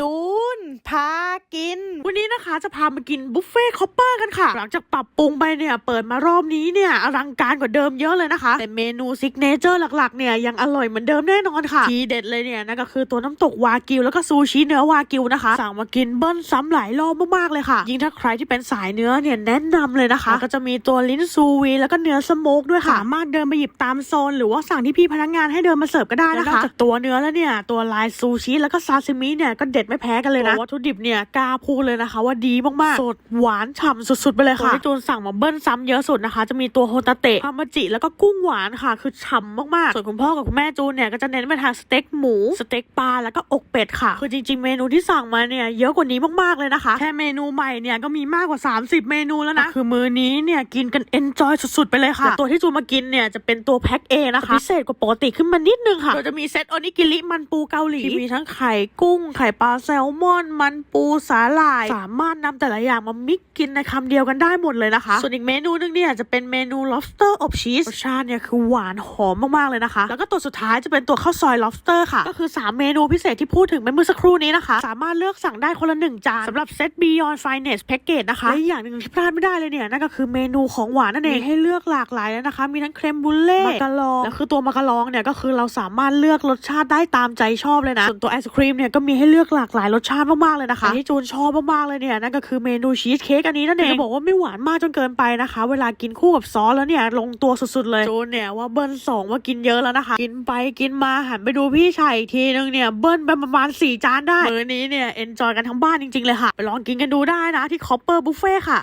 จูน พากิน วันนี้นะคะจะพามากินบุฟเฟ่คอปเปอร์กันค่ะ หลังจากปรับปรุงไปเนี่ย เปิดมารอบนี้เนี่ยอลังการกว่าเดิมเยอะเลยนะคะ แต่เมนูซิกเนเจอร์หลักๆเนี่ยยังอร่อยเหมือนเดิมแน่นอนค่ะ ทีเด็ดเลยเนี่ยนั่นก็คือตัวน้ำตกวากิวแล้วก็ซูชิเนื้อวากิวนะคะ สั่งมากินเบิ้ลซ้ำหลายรอบมากๆเลยค่ะ ยิ่งถ้าใครที่เป็นสายเนื้อเนี่ยแนะนำเลยนะคะแล้วก็จะมีตัวลิ้นซูวีแล้วก็เนื้อสโมกด้วยค่ะสามารถเดินไปหยิบตามโซน หรือว่าสั่งที่พี่พนักงานให้เดินมาเสิร์ฟก็ได้นะคะนอกจากตัวเนื้อแล้วเนี่ยตัวลายซูชิแล้วก็ซาซิมิเนี่ยก็เด็ดไม่แพ้กันเลยนะวัตถุดิบเนี่ยกล้าพูดเลยนะคะ ว่าดีมากๆ สดหวานฉ่ำสุดๆ ไปเลยค่ะที่จูนสั่งมาเบิ้ลซ้ำเยอะสุดนะคะ จะมีตัวโฮตาเตะฮามาจิแล้วก็กุ้งหวานค่ะ คือฉ่ำมากๆ ส่วนคุณพ่อกับคุณแม่จูนเนี่ยก็จะเน้นไปทางสเต็กหมูสเต็กปลาแล้วก็อกเป็ดค่ะ คือจริงๆ เมนูที่สั่งมาเนี่ยเยอะกว่านี้มากๆเลยนะคะแค่เมนูใหม่เนี่ยก็มีมากกว่า 30 เมนูแล้วนะคือมื้อนี้เนี่ยกินกันเอนจอยสุดๆ ไปเลยค่ะแต่ตัวที่จูนมากินเนี่ยจะเป็นตัวแพ็คเอนะคะพิเศษกว่าปกติขึ้นมานิดนึงค่ะโดยจะมีเซตโอนิกิริมันปูเกาหลีที่มีทั้งไข่กุ้งไข่ปลาแซลมอนมันปูสาหร่าย สามารถนำแต่ละอย่างมามิกกินในคำเดียวกันได้หมดเลยนะคะ ส่วนอีกเมนูนึงเนี่ยจะเป็นเมนู lobster อบชีสรสชาติเนี่ยคือหวานหอมมากๆเลยนะคะ แล้วก็ตัวสุดท้ายจะเป็นตัวข้าวซอย lobster ค่ะ ก็คือ 3 เมนูพิเศษที่พูดถึงไปเมื่อสักครู่นี้นะคะ สามารถเลือกสั่งได้คนละหนึ่งจานสำหรับเซต Beyond Finest Package นะคะและอีกอย่างหนึ่งที่พลาดไม่ได้เลยเนี่ยนั่นก็คือเมนูของหวานนั่นเองมีให้เลือกหลากหลายเลยนะคะ มีทั้งเครมบูเล่มากะลองแล้วคือตัวมากะลองเนี่ยก็คือเราสามารถเลือกรสชาติได้ตามใจชอบเลยนะส่วนตัวไอศครีมเนี่ยก็มีให้เลือกหลากหลายรสชาติมากๆเลยนะคะแต่ที่จูนชอบมากๆเลยเนี่ยนั่นก็คือเมนูชีสเค้กอันนี้นั่นเองจะบอกว่าไม่หวานมากจนเกินไปนะคะ เวลากินคู่กับซอสแล้วเนี่ยลงตัวสุดๆเลยจูนเนี่ยว่าเบิ้ลสองว่ากินเยอะแล้วนะคะ กินไปกินมาหันไปดูพี่ชายอีกทีนึงเนี่ยเบิ้ลไปประมาณสี่จานได้มื้อนี้เนี่ยเอนจอยกันทั้งบ้านจริงๆเลยค่ะไปลองกินกันดูได้นะที่คอปเปอร์บุฟเฟ่ค่ะ